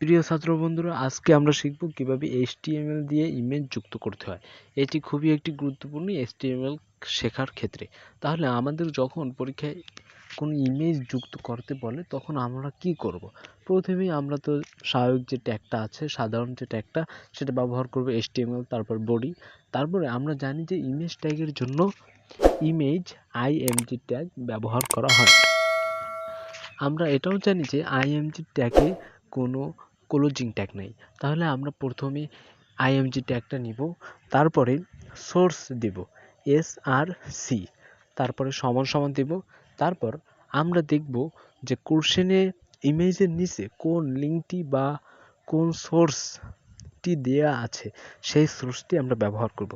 প্রিয় ছাত্র বন্ধুরা, আজকে আমরা শিখব কীভাবে HTML দিয়ে ইমেজ যুক্ত করতে হয়। এটি খুবই একটি গুরুত্বপূর্ণ HTML শেখার ক্ষেত্রে। তাহলে আমাদের যখন পরীক্ষায় কোনো ইমেজ যুক্ত করতে বলে, তখন আমরা কি করব? প্রথমেই আমরা তো স্বাভাবিক যে ট্যাগটা আছে, সাধারণ যে ট্যাগটা সেটা ব্যবহার করব HTML, তারপর বডি তারপরে আমরা জানি যে ইমেজ ট্যাগের জন্য ইমেজ আইএমজি ট্যাগ ব্যবহার করা হয়। আমরা এটাও জানি যে আইএমজি ট্যাগে কোনো ক্লোজিং ট্যাগ নেই। তাহলে আমরা প্রথমে আইএমজি ট্যাগটা নিব, তারপরে সোর্স দেব এস আর সি তারপরে সমান সমান দেব, তারপর আমরা দেখব যে কোশ্চেনে ইমেজের নিচে কোন লিঙ্কটি বা কোন সোর্সটি দেয়া আছে, সেই সোর্সটি আমরা ব্যবহার করব।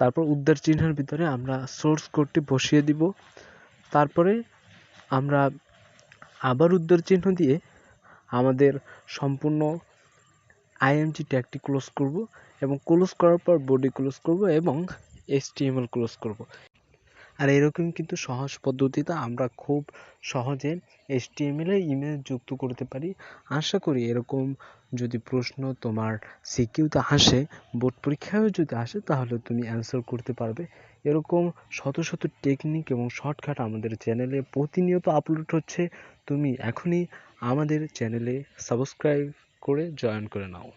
তারপর উদ্ধার চিহ্নের ভিতরে আমরা সোর্স কোডটি বসিয়ে দিব, তারপরে আমরা আবার উদ্ধার চিহ্ন দিয়ে আমাদের সম্পূর্ণ আইএমজি ট্যাগটি ক্লোজ করব এবং ক্লোজ করার পর বডি ক্লোজ করব এবং এইচটিএমএল ক্লোজ করব। আর এরকম কিন্তু সহজ পদ্ধতিতে আমরা খুব সহজে এইচটিএমএল ইমেজ যুক্ত করতে পারি। আশা করি এরকম যদি প্রশ্ন তোমার সিকিউতে আসে বোর্ড পরীক্ষায়ও যদি আসে, তাহলে তুমি অ্যান্সার করতে পারবে। এরকম শত শত টেকনিক এবং শর্টকাট আমাদের চ্যানেলে প্রতিনিয়ত আপলোড হচ্ছে। তুমি এখনই আমাদের চ্যানেলে সাবস্ক্রাইব করে জয়েন করে নাও।